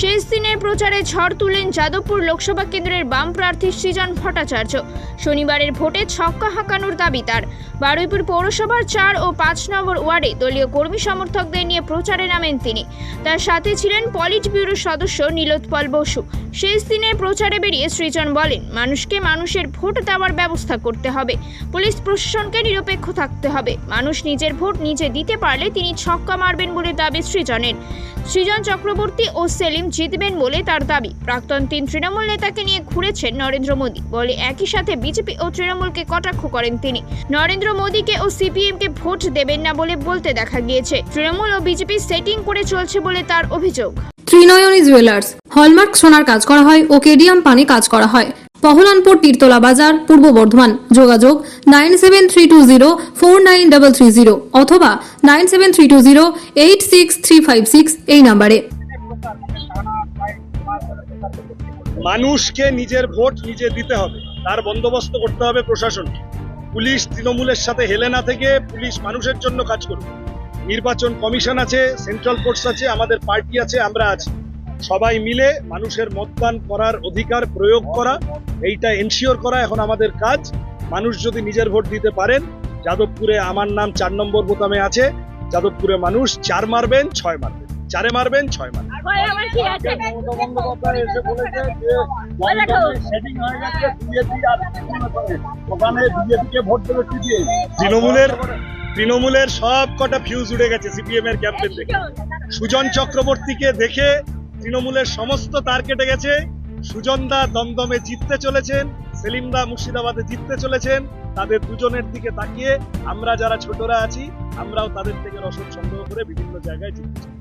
শেষ দিনের প্রচারে ঝড় তুলেন যাদবপুর লোকসভা কেন্দ্রের বাম প্রার্থী সৃজন ভট্টাচার্য। শনিবারের ভোটে ছক্কা হাঁকানোর দাবি তার। বারুইপুর পৌরসভার চার ও পাঁচ নম্বর ওয়ার্ডে দলীয় কর্মী সমর্থকদের নিয়ে প্রচারে নামেন তিনি। তার সাথে ছিলেন পলিট ব্যুরোর সদস্য নীলোৎপল বসু। শেষ দিনের প্রচারে বেরিয়ে সৃজন বলেন, মানুষকে মানুষের ভোট দেওয়ার ব্যবস্থা করতে হবে। পুলিশ প্রশাসনকে নিরপেক্ষ থাকতে হবে। মানুষ নিজের ভোট নিজে দিতে পারলে তিনি ছক্কা মারবেন বলে দাবি সৃজনের। সৃজন চক্রবর্তী ও সেলিম জিতবেন বলে তার দাবি। প্রাক্তন তিন তৃণমূল নেতাকে নিয়ে ঘুরেছেন নরেন্দ্র মোদী। বলে একই সাথে বিজেপি ও তৃণমূলকে কটাক্ষ করেন তিনি। নরেন্দ্র মোদীকে ও সিপিএমকে ভোট দেবেন না বলে বলতে দেখা গিয়েছে। তৃণমূল ও বিজেপি সেটিং করে চলছে বলে তার অভিযোগ। ত্রিনয়নী জুয়েলার্স, হলমার্ক সোনার কাজ করা হয় ও কেডিয়াম পানি কাজ করা হয়। পহলানপুর তীরতলা বাজার, পূর্ব বর্ধমান। যোগাযোগ nine seven three two zero four nine double three zero অথবা nine seven three two zero eight six three five six এই নাম্বারে। মানুষকে নিজের ভোট নিজে দিতে হবে। তার বন্দোবস্ত করতে হবে প্রশাসনকে। পুলিশ তৃণমূলের সাথে হেলে না থেকে পুলিশ মানুষের জন্য কাজ করবে নির্বাচন কমিশন আছে, সেন্ট্রাল ফোর্স আছে, আমাদের পার্টি আছে, আমরা আছি। সবাই মিলে মানুষের মতদান করার অধিকার প্রয়োগ করা, এইটা এনশিওর করা এখন আমাদের কাজ। মানুষ যদি নিজের ভোট দিতে পারেন, যাদবপুরে আমার নাম চার নম্বর বোতামে আছে, যাদবপুরে মানুষ চার মারবেন, ছয় মারবেন। চারে মারবেন ছয় মারবেন। হয়ে তৃণমূলের তৃণমূলের সব কটা ফিউজ উড়ে গেছে সিপিএম এর ক্যাম্পেন থেকে সুজন চক্রবর্তীকে দেখে তৃণমূলের সমস্ত তার কেটে গেছে। সুজন দা দমদমে জিততে চলেছেন সেলিম দা মুর্শিদাবাদে জিততে চলেছেন। তাদের দুজনের দিকে তাকিয়ে আমরা যারা ছোটরা আছি আমরাও তাদের থেকে রসদ সংগ্রহ করে বিভিন্ন জায়গায় জিততে চলেছি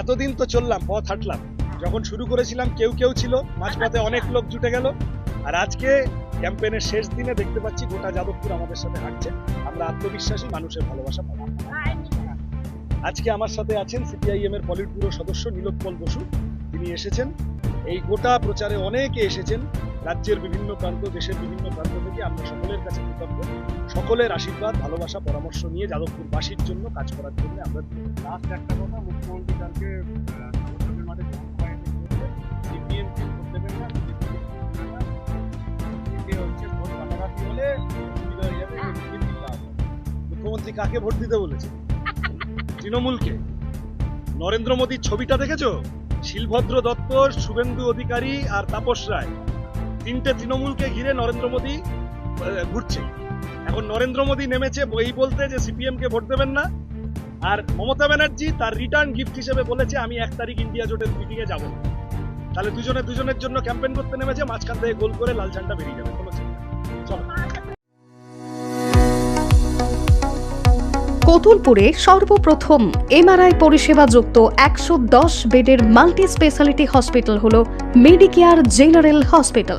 এতদিন তো চললাম, পথ হাঁটলাম। যখন শুরু করেছিলাম, কেউ কেউ ছিল, মাঝপথে অনেক লোক জুটে গেল। আর আজকে ক্যাম্পেনের শেষ দিনে দেখতে পাচ্ছি গোটা যাদবপুর আমাদের সাথে হাঁটছে। আমরা আত্মবিশ্বাসী, মানুষের ভালোবাসা পাবো। আজকে আমার সাথে আছেন সিপিআইএম এর পলিট সদস্য নীলোৎপল বসু। তিনি এসেছেন। এই গোটা প্রচারে অনেকে এসেছেন। রাজ্যের বিভিন্ন প্রান্ত দেশের বিভিন্ন প্রান্ত থেকে আমরা সকলের কাছে কৃতজ্ঞ। সকলের আশীর্বাদ ভালোবাসা পরামর্শ নিয়ে যাদবপুরবাসীর জন্য কাজ করার জন্য আমরা লাস্ট একটা কথা মুখ্যমন্ত্রী কালকে মাঠে হয়ে। মুখ্যমন্ত্রী কাকে ভোট দিতে বলেছে? তৃণমূলকে। নরেন্দ্র মোদীর ছবিটা দেখেছ? শিলভদ্র দত্ত শুভেন্দু অধিকারী আর তাপস রায়। তিনটে তৃণমূলকে ঘিরে নরেন্দ্র মোদী ঘুরছে। এখন নরেন্দ্র মোদী নেমেছে এই বলতে যে সিপিএম কে ভোট দেবেন না। আর মমতা ব্যানার্জি তার রিটার্ন গিফট হিসেবে বলেছে, আমি এক তারিখ ইন্ডিয়া জোটের মিটিং এ যাব। তাহলে দুজনে দুজনের জন্য ক্যাম্পেইন করতে নেমেছে, মাঝখান থেকে গোল করে লাল ঝান্ডা বেরিয়ে যাবে। কোনো চিন্তা চলো। কতুলপুরে সর্বপ্রথম এমআরআই পরিষেবা যুক্ত একশো দশ বেডের মাল্টি স্পেশালিটি হসপিটাল হল মেডিকেয়ার জেনারেল হসপিটাল।